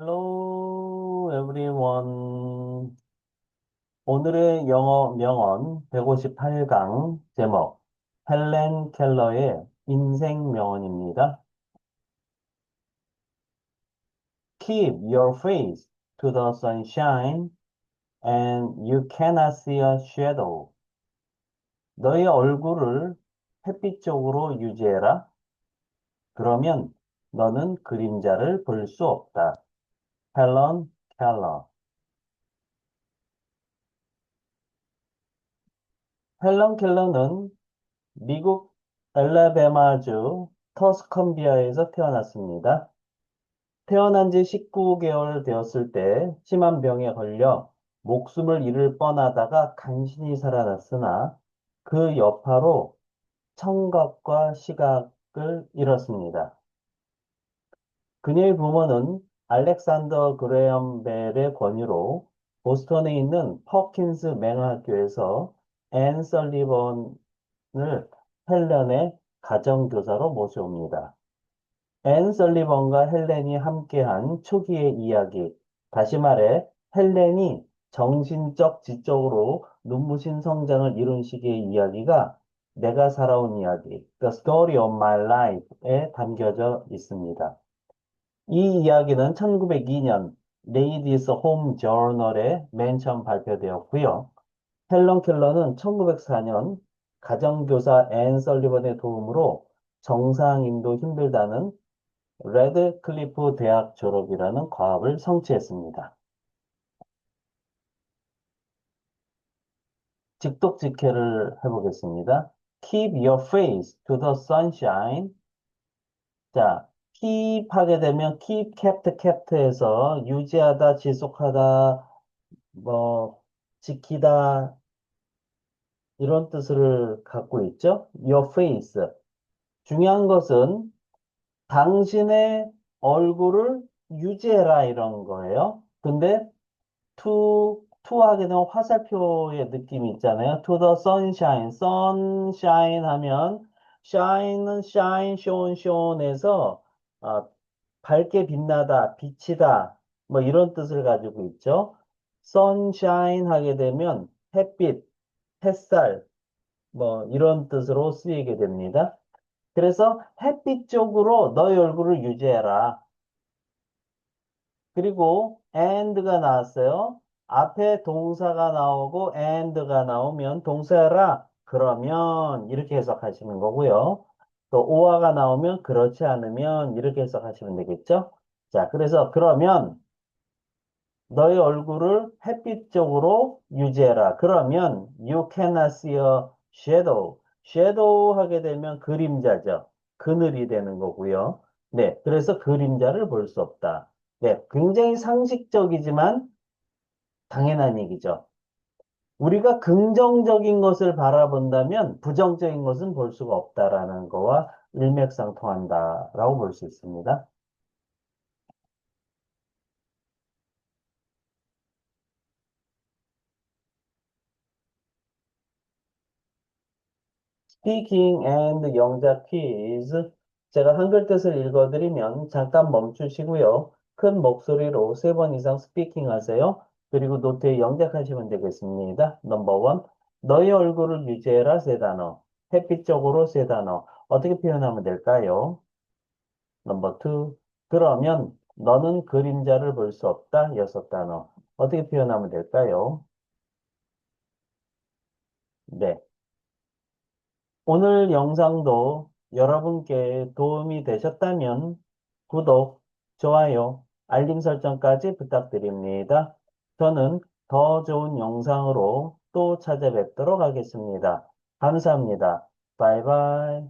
Hello, everyone. 오늘의 영어 명언 158강 제목 헬렌 켈러의 인생 명언입니다. Keep your face to the sunshine and you cannot see a shadow. 너의 얼굴을 햇빛 쪽으로 유지해라. 그러면 너는 그림자를 볼 수 없다. 헬런 켈러 헬런 켈러는 미국 엘라베마주 터스컨비아에서 태어났습니다. 태어난 지 19개월 되었을 때 심한 병에 걸려 목숨을 잃을 뻔하다가 간신히 살아났으나 그 여파로 청각과 시각을 잃었습니다. 그녀의 부모는 알렉산더 그레엄 벨의 권유로 보스턴에 있는 퍼킨스 맹학교에서 앤 설리번을 헬렌의 가정교사로 모셔옵니다. 앤 설리번과 헬렌이 함께한 초기의 이야기, 다시 말해 헬렌이 정신적, 지적으로 눈부신 성장을 이룬 시기의 이야기가 내가 살아온 이야기, The Story of My Life에 담겨져 있습니다. 이 이야기는 1902년 Ladies Home Journal에 맨 처음 발표되었고요. 헬런 켈러는 1904년 가정교사 앤 설리번의 도움으로 정상인도 힘들다는 레드클리프 대학 졸업이라는 과업을 성취했습니다. 직독 직해를 해보겠습니다. Keep your face to the sunshine. 자, keep 하게 되면 keep, kept, kept에서 유지하다, 지속하다, 뭐, 지키다, 이런 뜻을 갖고 있죠. Your face. 중요한 것은 당신의 얼굴을 유지해라 이런 거예요. 근데 to, to 하게 되면 화살표의 느낌이 있잖아요. To the sunshine. sunshine 하면 shine은 shine, shone, shone에서 어, 밝게 빛나다, 비치다 뭐 이런 뜻을 가지고 있죠. sunshine 하게 되면 햇빛, 햇살, 뭐 이런 뜻으로 쓰이게 됩니다. 그래서 햇빛 쪽으로 너의 얼굴을 유지해라. 그리고 and가 나왔어요. 앞에 동사가 나오고 and가 나오면 동사라 그러면 이렇게 해석하시는 거고요. 또 오화가 나오면 그렇지 않으면 이렇게 해석하시면 되겠죠. 자, 그래서 그러면 너의 얼굴을 햇빛 쪽으로 유지해라. 그러면 you cannot see a shadow. shadow 하게 되면 그림자죠. 그늘이 되는 거고요. 네, 그래서 그림자를 볼 수 없다. 네, 굉장히 상식적이지만 당연한 얘기죠. 우리가 긍정적인 것을 바라본다면 부정적인 것은 볼 수가 없다라는 거와 일맥상통한다라고 볼 수 있습니다. Speaking and 영작 퀴즈. 제가 한글 뜻을 읽어드리면 잠깐 멈추시고요. 큰 목소리로 세 번 이상 스피킹 하세요. 그리고 노트에 영작하시면 되겠습니다. 넘버 원. 너의 얼굴을 유지해라 세 단어. 햇빛 쪽으로 세 단어. 어떻게 표현하면 될까요? 넘버 투. 그러면 너는 그림자를 볼 수 없다 여섯 단어. 어떻게 표현하면 될까요? 네. 오늘 영상도 여러분께 도움이 되셨다면 구독, 좋아요, 알림 설정까지 부탁드립니다. 저는 더 좋은 영상으로 또 찾아뵙도록 하겠습니다. 감사합니다. 바이바이.